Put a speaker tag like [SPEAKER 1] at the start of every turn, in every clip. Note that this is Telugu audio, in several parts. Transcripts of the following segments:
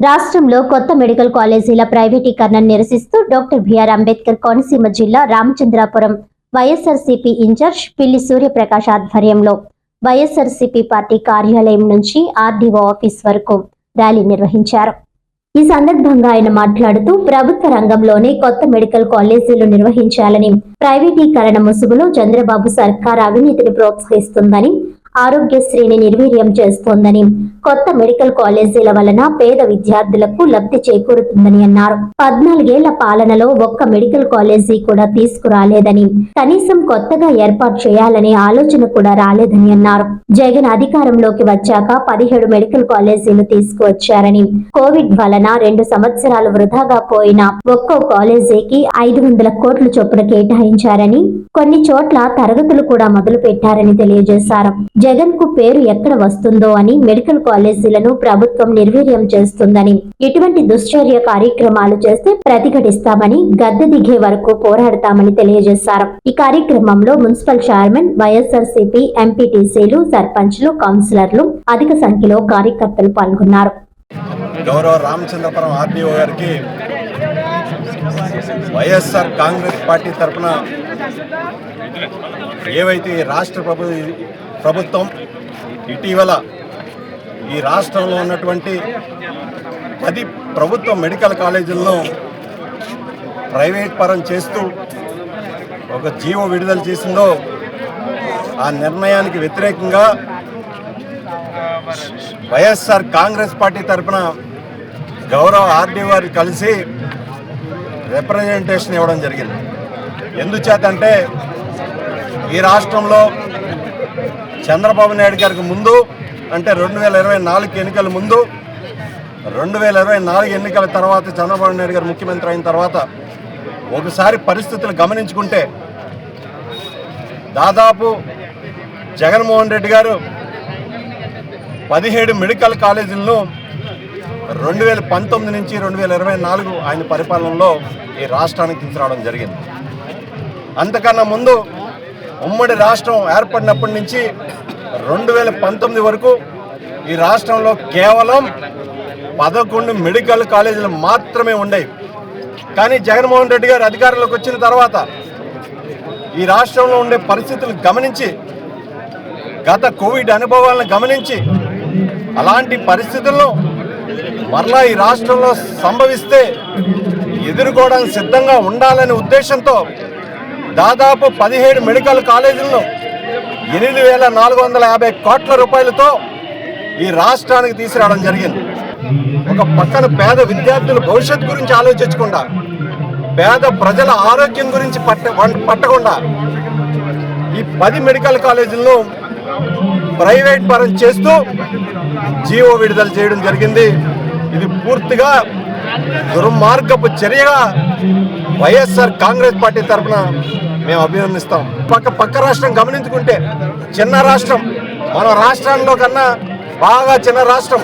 [SPEAKER 1] రాష్ట్రంలో కొత్త మెడికల్ కాలేజీల ప్రైవేటీకరణను నిరసిస్తూ డాక్టర్ బిఆర్ అంబేద్కర్ కోనసీమ జిల్లా రామచంద్రాపురం వైఎస్ఆర్సీపీ ఇన్ఛార్జ్ పిల్లి సూర్యప్రకాష్ ఆధ్వర్యంలో వైఎస్ఆర్సీపీ పార్టీ కార్యాలయం నుంచి ఆర్డీఓ ఆఫీస్ వరకు ర్యాలీ నిర్వహించారు. ఈ సందర్భంగా ఆయన మాట్లాడుతూ ప్రభుత్వ రంగంలోనే కొత్త మెడికల్ కాలేజీలు నిర్వహించాలని ప్రైవేటీకరణ ముసుగులో చంద్రబాబు సర్కార్ అవినీతిని ప్రోత్సహిస్తుందని ఆరోగ్యశ్రీని నిర్వీర్యం చేస్తోందని కొత్త మెడికల్ కాలేజీల వలన పేద విద్యార్థులకు లబ్ధి చేకూరుతుందని అన్నారు. పద్నాలుగేళ్ళ పాలనలో ఒక్క మెడికల్ కాలేజీ కూడా తీసుకురాలేదని కనీసం కొత్తగా ఏర్పాటు చేయాలనే ఆలోచన కూడా రాలేదని అన్నారు. జగన్ అధికారంలోకి వచ్చాక పదిహేడు మెడికల్ కాలేజీలు తీసుకువచ్చారని కోవిడ్ వలన రెండు సంవత్సరాలు వృధాగా పోయిన ఒక్కో కాలేజీకి ఐదు వందల కోట్ల చొప్పున కేటాయించారని కొన్ని చోట్ల తరగతులు కూడా మొదలు పెట్టారని తెలియజేశారు. జగన్కు పేరు ఎక్కడ వస్తుందో అని మెడికల్ కాలేజీలను ప్రభుత్వం నిర్వీర్యం చేస్తుందని ఇటువంటి దుశ్చర్య కార్యక్రమాలు చేస్తే ప్రతిఘటిస్తామని గద్దె దిగే వరకు పోరాడతామని తెలియజేశారు. ఈ కార్యక్రమంలో మున్సిపల్ చైర్మన్ వైఎస్ఆర్సీపీ ఎంపీటీసీలు సర్పంచ్లు కౌన్సిలర్లు అధిక సంఖ్యలో కార్యకర్తలు పాల్గొన్నారు.
[SPEAKER 2] గౌరవ రామచంద్రపురం ఆర్డీఓ గారికి వైఎస్ఆర్ కాంగ్రెస్ పార్టీ తరఫున ఏవైతే రాష్ట్ర ప్రభు ప్రభుత్వం ఇటీవల ఈ రాష్ట్రంలో ఉన్నటువంటి పది ప్రభుత్వ మెడికల్ కాలేజీల్లో ప్రైవేట్ పరం చేస్తూ ఒక జీవో విడుదల చేసిందో ఆ నిర్ణయానికి వ్యతిరేకంగా వైఎస్ఆర్ కాంగ్రెస్ పార్టీ తరఫున గౌరవ ఆర్డీ వారు కలిసి రిప్రజెంటేషన్ ఇవ్వడం జరిగింది. ఎందుచేతంటే ఈ రాష్ట్రంలో చంద్రబాబు నాయుడు గారికి ముందు అంటే రెండు వేల ఇరవై నాలుగు ఎన్నికల ముందు రెండు వేల ఇరవై నాలుగు ఎన్నికల తర్వాత చంద్రబాబు నాయుడు గారు ముఖ్యమంత్రి అయిన తర్వాత ఒకసారి పరిస్థితులు గమనించుకుంటే దాదాపు జగన్మోహన్ రెడ్డి గారు పదిహేడు మెడికల్ కాలేజీలను రెండు వేల పంతొమ్మిది నుంచి రెండు వేల ఇరవై నాలుగు ఆయన పరిపాలనలో ఈ రాష్ట్రానికి తీసుకురావడం జరిగింది. అంతకన్నా ముందు ఉమ్మడి రాష్ట్రం ఏర్పడినప్పటి నుంచి రెండు వేల పంతొమ్మిది వరకు ఈ రాష్ట్రంలో కేవలం పదకొండు మెడికల్ కాలేజీలు మాత్రమే ఉండేవి. కానీ జగన్మోహన్ రెడ్డి గారు అధికారంలోకి వచ్చిన తర్వాత ఈ రాష్ట్రంలో ఉండే పరిస్థితులు గమనించి గత కోవిడ్ అనుభవాలను గమనించి అలాంటి పరిస్థితుల్లో మరలా ఈ రాష్ట్రంలో సంభవిస్తే ఎదుర్కోవడానికి సిద్ధంగా ఉండాలనే ఉద్దేశంతో దాదాపు పదిహేడు మెడికల్ కాలేజీలను ఎనిమిది వేల నాలుగు వందల యాభై కోట్ల రూపాయలతో ఈ రాష్ట్రానికి తీసుకురావడం జరిగింది. ఒక పక్కన పేద విద్యార్థుల భవిష్యత్తు గురించి ఆలోచించకుండా పేద ప్రజల ఆరోగ్యం గురించి పట్ట పట్టకుండా ఈ పది మెడికల్ కాలేజీలను ప్రైవేట్ పరం చేస్తూ జీవో విడుదల చేయడం జరిగింది. ఇది పూర్తిగా దుర్మార్గపు చర్యగా వైఎస్ఆర్ కాంగ్రెస్ పార్టీ తరఫున మేము అభినందిస్తాం. పక్క పక్క రాష్ట్రం గమనించుకుంటే చిన్న రాష్ట్రం మన రాష్ట్రాల్లో కన్నా బాగా చిన్న రాష్ట్రం.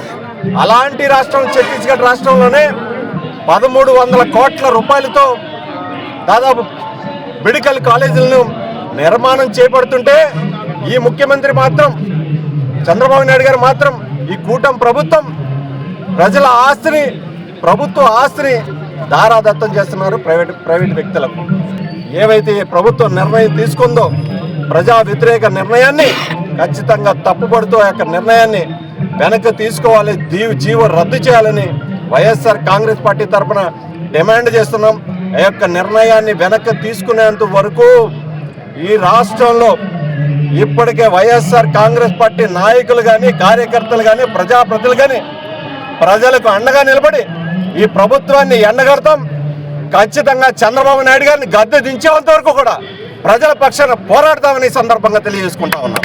[SPEAKER 2] అలాంటి రాష్ట్రం ఛత్తీస్గఢ్ రాష్ట్రంలోనే పదమూడు వందల కోట్ల రూపాయలతో దాదాపు మెడికల్ కాలేజీలను నిర్మాణం చేపడుతుంటే ఈ ముఖ్యమంత్రి మాత్రం చంద్రబాబు నాయుడు గారు మాత్రం ఈ కూటమి ప్రభుత్వం ప్రజల ఆస్తిని ప్రభుత్వ ఆస్తిని దారాదత్తం చేస్తున్నారు ప్రైవేట్ ప్రైవేట్ వ్యక్తులకు. ఏవైతే ప్రభుత్వం నిర్ణయం తీసుకుందో ప్రజా వ్యతిరేక నిర్ణయాన్ని ఖచ్చితంగా తప్పుపడుతూ ఆ యొక్క నిర్ణయాన్ని వెనక్కి తీసుకోవాలి దీవి జీవో రద్దు చేయాలని వైఎస్ఆర్ కాంగ్రెస్ పార్టీ తరఫున డిమాండ్ చేస్తున్నాం. ఆ యొక్క నిర్ణయాన్ని వెనక్కి తీసుకునేంత వరకు ఈ రాష్ట్రంలో ఇప్పటికే వైఎస్ఆర్ కాంగ్రెస్ పార్టీ నాయకులు కానీ కార్యకర్తలు కానీ ప్రజాప్రతినిధులు కానీ ప్రజలకు అండగా నిలబడి ఈ ప్రభుత్వాన్ని ఎండగడతాం. ఖచ్చితంగా చంద్రబాబు నాయుడు గారిని గద్దె దించేంత వరకు కూడా ప్రజల పక్షాన పోరాడతామని ఈ సందర్భంగా తెలియజేసుకుంటా ఉన్నాం.